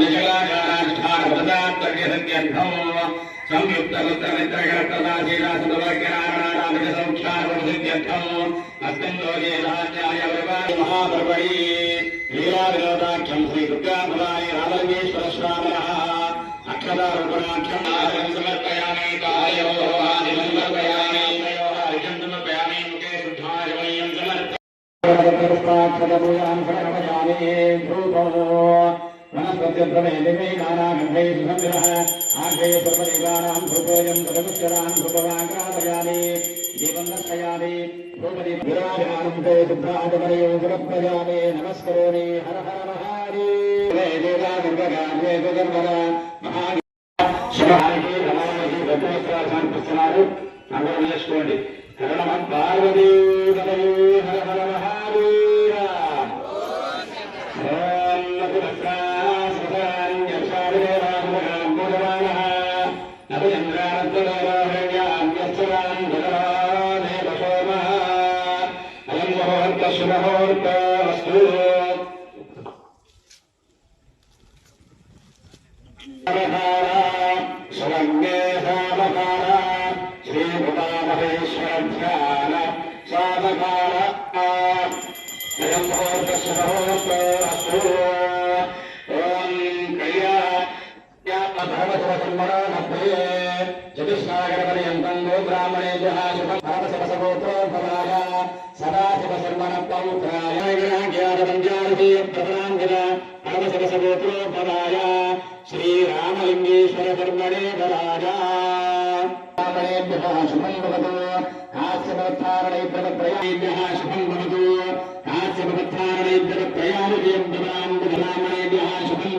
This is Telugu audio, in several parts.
महापर्वणी लीलाविनोदाख्यं श्रीदुर्गापदाय रामलिङ्गेश्वरश्रावणः अक्षदारूपणाख्यं समर्पयामि कायोः समर्पयामि समर्पयामि मुखे शुद्धाय वयं समर्पयामि धूपो मध्यप्रणयदिवे नानागन्धे सुगन्धिनः आग्रये सर्वदेवानां भृतोऽयं भगवत्सरान् भृतवाङ्ग्रादयामि देवं दर्शयामि विराजमानं ते शुभ्राजमनयो गुणप्रजामे नमस्करोमि हर हर महारे देवा दुर्गगा द्वे दुर्गर्मगा महा శివానికి రమణమహి రత్నేశ్వరాచార్య అందరూ వేసుకోండి హరణమం పార్వతీ హరే چاہر پریت لوگ براہنے جہاں شپ سب پر پتناجل శ్రీరామ సరసగోత్రోపదాయ శ్రీరామలింగేశ్వర కర్మణే పరాయ శుభం భవతు కాశ్యపత్థారణైభ్యత ప్రయాణేభ్య శుభం భవతు కాశ్యపత్థారణైభ్యత ప్రయాణేభ్యం భవాన్ బ్రాహ్మణేభ్య శుభం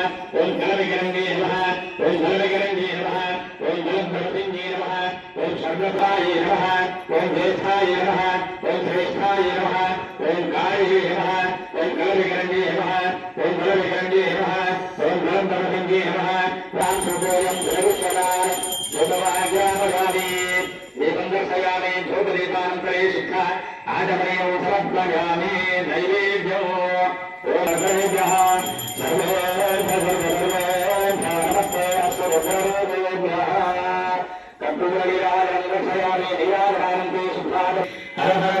Yeah, I mean, they leave you. Oh, they leave your heart. So they leave your heart. అరహర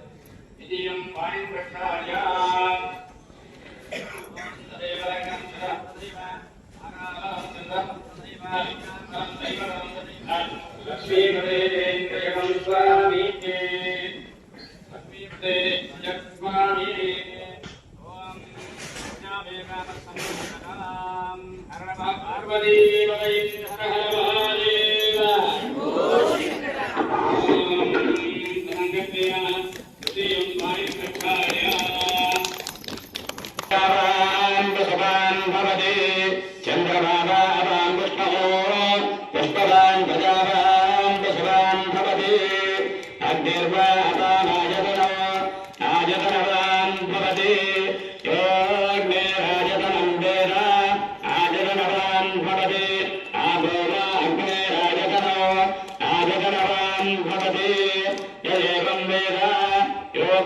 నిత్యం పాణిప్రక్షాయ లక్ష్మీ స్వామి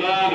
Amen.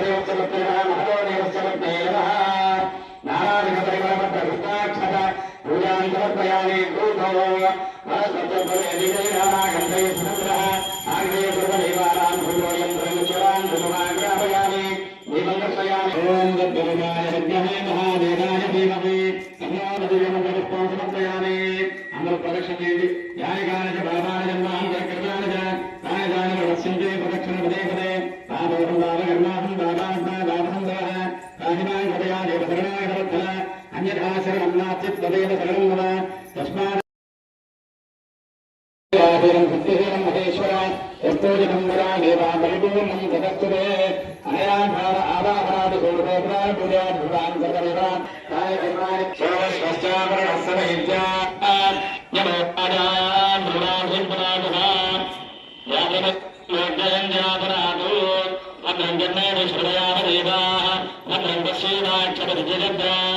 رشتے ஆதிபரப்பயாலி கோபவோ மரசத்தபலிதேனா கந்தே சுந்தரா ஆக்ரேபதேவாராம் குருயம் பிரமச்சரான் சுமாக்ரபயாலி விமங்கசயாமி ஓம் தத்பரமாய சத்யமே மகாதேவாய தீமகே அன்யாமதிவேன பரப்பாசனப்பயாலி அமர பரசனேதி யாயகானஜ பாபாரம்மாம் கர்த்தானஜ தாயதான வசந்தே பரக்ஷண பதேபதே பாபோரம் பாபகர்மாகம் பாபாத்மா பாபசந்தாக பாபிமா అన్యదాశరమన్నాచిత్ తదేన శరణం వద తస్మాత్ వృత్తిహీనం మహేశ్వర ఎత్తోజనం వద దేవామరిపూర్ణం జగత్తుదే అనయాఘార ఆరాధనాది గోడోపరాయ పూజాద్భుతాన్ సర్వదేవాన్ కాయ కర్మాణి సర్వశ్వశ్చావరణ సమహిత్యా భద్రం జన్మేశ్వరయా దేవా భద్రం పశ్యేనాక్షపతి జగద్దా